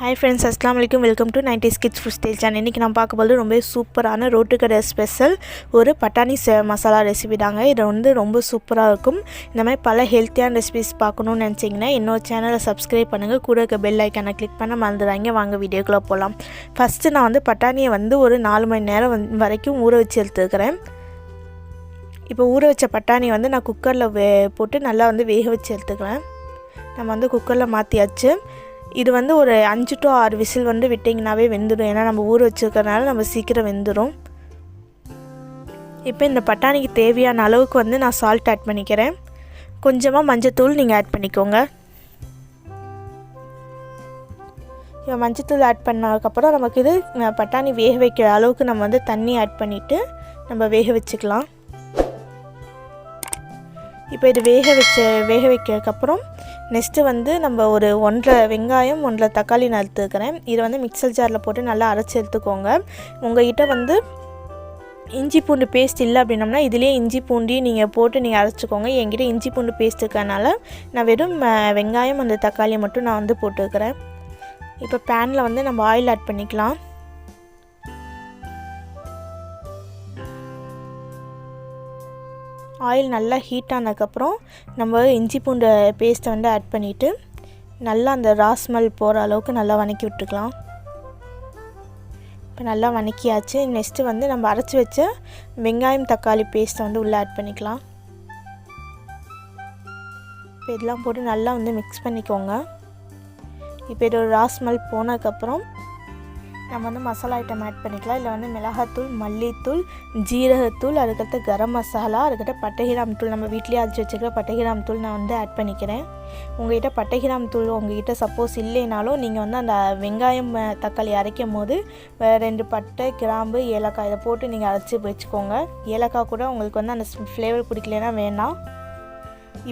Hi friends அஸ்லாம் வலைக்கும் welcome to ninety skids food style channel இன்றைக்கி நான் பார்க்க போகிறது ரொம்ப சூப்பரான ரோட்டுக்கடை ஸ்பெஷல் ஒரு பட்டாணி ச மசாலா ரெசிபி தாங்க. இது வந்து ரொம்ப சூப்பராக இருக்கும். இந்த மாதிரி பல ஹெல்த்தியான ரெசிபிஸ் பார்க்கணுன்னு நினச்சிங்கன்னா இன்னொரு சேனலை சப்ஸ்கிரைப் பண்ணுங்கள் கூட இருக்க பெல் ஐக்கானை கிளிக் பண்ண மறந்துடாங்க வாங்க வீடியோக்குள்ளே போகலாம் ஃபஸ்ட்டு நான் வந்து பட்டாணியை வந்து ஒரு நாலு மணி நேரம் வரைக்கும் ஊற வச்சு எடுத்துருக்கிறேன் இப்போ ஊற வச்ச பட்டாணியை வந்து நான் குக்கரில் வே போட்டு நல்லா வந்து வேக வச்சு எடுத்துக்கிறேன். நம்ம வந்து குக்கரில் மாற்றியாச்சு இது வந்து ஒரு அஞ்சு டு ஆறு விசில் வந்து விட்டிங்கனாவே வெந்துடும் ஏன்னா நம்ம ஊற வச்சுருக்கறனால நம்ம சீக்கிரம் வெந்துடும் இப்போ இந்த பட்டாணிக்கு தேவையான அளவுக்கு வந்து நான் சால்ட் ஆட் பண்ணிக்கிறேன். கொஞ்சமாக மஞ்சத்தூள் நீங்கள் ஆட் பண்ணிக்கோங்க. இப்போ மஞ்சத்தூள் ஆட் பண்ணதுக்கப்புறம் நமக்கு இது பட்டாணி வேக வைக்கிற அளவுக்கு நம்ம வந்து தண்ணி ஆட் பண்ணிவிட்டு நம்ம வேக வச்சுக்கலாம். இப்போ இது வேக வச்ச வேக வைக்கிறதுக்கப்புறம் நெக்ஸ்ட்டு வந்து நம்ம ஒரு ஒன்றரை வெங்காயம் ஒன்றரை தக்காளி நான் எடுத்துக்கிறேன். இதை வந்து மிக்சர் ஜாரில் போட்டு நல்லா அரைச்சி எடுத்துக்கோங்க. உங்கள்கிட்ட வந்து இஞ்சி பூண்டு பேஸ்ட் இல்லை அப்படின்னம்னா இதுலேயே இஞ்சி பூண்டி நீங்கள் போட்டு நீங்கள் அரைச்சிக்கோங்க. என்கிட்ட இஞ்சி பூண்டு பேஸ்ட் இருக்கனால நான் வெறும் வெங்காயம் அந்த தக்காளியை மட்டும் நான் வந்து போட்டுக்கிறேன். இப்போ பேனில் வந்து நம்ம ஆயில் ஆட் பண்ணிக்கலாம். ஆயில் நல்லா ஹீட் ஆனதுக்கப்புறம் நம்ம இஞ்சி பூண்டு பேஸ்ட்டை வந்து ஆட் பண்ணிவிட்டு நல்லா அந்த ராஸ்மல் போகிற அளவுக்கு நல்லா வணக்கி விட்டுக்கலாம். இப்போ நல்லா வணக்கியாச்சு. நெக்ஸ்ட்டு வந்து நம்ம அரைச்சி வச்ச வெங்காயம் தக்காளி பேஸ்ட்டை வந்து உள்ளே ஆட் பண்ணிக்கலாம். இப்போ இதெல்லாம் போட்டு நல்லா வந்து மிக்ஸ் பண்ணிக்கோங்க. இப்போ இது ஒரு ராஸ்மல் போனதுக்கப்புறம் நம்ம வந்து மசாலா ஐட்டம் ஆட் பண்ணிக்கலாம். இல்லை வந்து மிளகாத்தூள் மல்லித்தூள் ஜீரகத்தூள் அதுக்கடுத்து கரம் மசாலா அதுக்கடுத்து பட்டகிராம் தூள். நம்ம வீட்லேயே அரைச்சி வச்சுக்கிற பட்டைகிராம் தூள் நான் வந்து ஆட் பண்ணிக்கிறேன். உங்கள்கிட்ட பட்டகிராம் தூள் உங்கள்கிட்ட சப்போஸ் இல்லைனாலும் நீங்கள் வந்து அந்த வெங்காயம் தக்காளி அரைக்கும் போது ரெண்டு பட்டை கிராம்பு ஏலக்காய் இதை போட்டு நீங்கள் அரைச்சி வச்சுக்கோங்க. ஏலக்காய் கூட உங்களுக்கு வந்து அந்த ஃப்ளேவர் பிடிக்கலனா வேணாம்.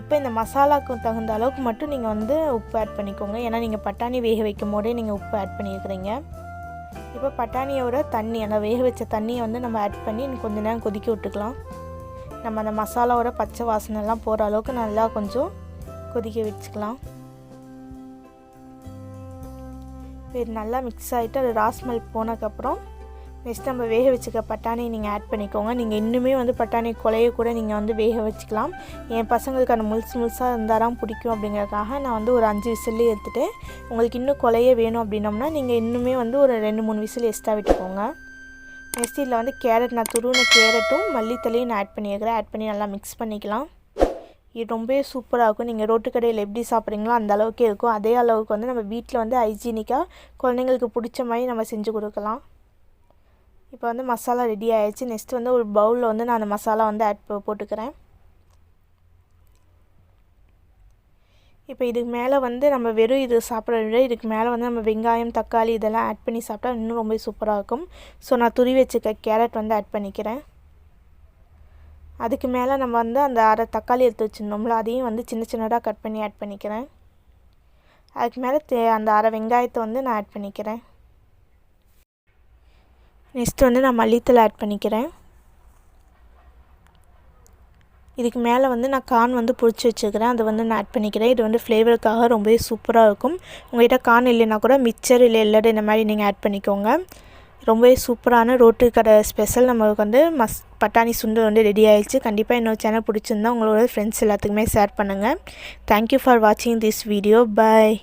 இப்போ இந்த மசாலாவுக்கு தகுந்த அளவுக்கு மட்டும் நீங்கள் வந்து உப்பு ஆட் பண்ணிக்கோங்க. ஏன்னா நீங்கள் பட்டாணி வேக வைக்கும் போதே நீங்கள் உப்பு ஆட் பண்ணியிருக்கிறீங்க. இப்போ பட்டாணியோட தண்ணி அந்த வேக வச்ச தண்ணியை வந்து நம்ம ஆட் பண்ணி கொஞ்சம் நேரம் கொதிக்க விட்டுக்கலாம். நம்ம அந்த மசாலாவோட பச்சை வாசனைலாம் போகிற அளவுக்கு நல்லா கொஞ்சம் கொதிக்க வச்சுக்கலாம். இது நல்லா மிக்ஸ் ஆகிட்டு அது ராஸ்மல் போனதுக்கப்புறம் நெக்ஸ்ட் நம்ம வேக வச்சுக்க பட்டாணி நீங்கள் ஆட் பண்ணிக்கோங்க. நீங்கள் இன்னுமே வந்து பட்டாணி குலையை கூட நீங்கள் வந்து வேக வச்சுக்கலாம். என் பசங்களுக்கு அந்த முழுசு முழுசாக இருந்தால் தான் பிடிக்கும் அப்படிங்கிறதுக்காக நான் வந்து ஒரு அஞ்சு விசிலே எடுத்துகிட்டு உங்களுக்கு இன்னும் கொலைய வேணும் அப்படின்னோம்னா நீங்கள் இன்னுமே வந்து ஒரு ரெண்டு மூணு விசில் எக்ஸ்ட்ரா விட்டுக்கோங்க. நெக்ஸ்ட் இதில் வந்து கேரட் நான் துருவின கேரட்டும் மல்லித்தலையும் நான் ஆட் பண்ணியிருக்கிறேன். ஆட் பண்ணி நல்லா மிக்ஸ் பண்ணிக்கலாம். இது ரொம்பவே சூப்பராக இருக்கும். நீங்கள் ரோட்டு கடையில் எப்படி சாப்பிட்றீங்களோ அந்த அளவுக்கு இருக்கும். அதே அளவுக்கு வந்து நம்ம வீட்டில் வந்து ஹைஜீனிக்காக குழந்தைங்களுக்கு பிடிச்ச மாதிரி நம்ம செஞ்சு கொடுக்கலாம். இப்போ வந்து மசாலா ரெடி ஆகிடுச்சு நெக்ஸ்ட் வந்து ஒரு பவுலில் வந்து நான் அந்த மசாலா வந்து ஆட் போட்டுக்கிறேன். இப்போ இதுக்கு மேலே வந்து நம்ம வெறும் இது சாப்பிட்றத விட இதுக்கு மேலே வந்து நம்ம வெங்காயம் தக்காளி இதெல்லாம் ஆட் பண்ணி சாப்பிட்டா இன்னும் ரொம்ப சூப்பராக இருக்கும். ஸோ நான் துரி வச்சுக்க கேரட் வந்து ஆட் பண்ணிக்கிறேன். அதுக்கு மேலே நம்ம வந்து அந்த அரை தக்காளி எடுத்து வச்சுருந்தோம்ல அதையும் வந்து சின்ன சின்னதாக கட் பண்ணி ஆட் பண்ணிக்கிறேன். அதுக்கு மேலே தே அந்த அரை வெங்காயத்தை வந்து நான் ஆட் பண்ணிக்கிறேன். நெக்ஸ்ட் வந்து நான் மல்லித்தூள் ஆட் பண்ணிக்கிறேன். இதுக்கு மேலே வந்து நான் கான் வந்து பிடிச்சி வச்சுக்கிறேன் அதை வந்து நான் ஆட் பண்ணிக்கிறேன். இது வந்து ஃப்ளேவருக்காக ரொம்பவே சூப்பராக இருக்கும். உங்கள்கிட்ட கார்ன் இல்லைன்னா கூட மிக்சர் இல்லை எல்லடு இந்த மாதிரி நீங்கள் ஆட் பண்ணிக்கோங்க. ரொம்பவே சூப்பரான ரோட்டு கடை ஸ்பெஷல் நம்மளுக்கு வந்து மஸ் பட்டாணி சுண்டல் வந்து ரெடி ஆயிடுச்சு. கண்டிப்பாக இன்னொரு சேனல் பிடிச்சிருந்தா உங்களோட ஃப்ரெண்ட்ஸ் எல்லாத்துக்குமே ஷேர் பண்ணுங்கள் தேங்க்யூ ஃபார் வாட்சிங் திஸ் வீடியோ பாய்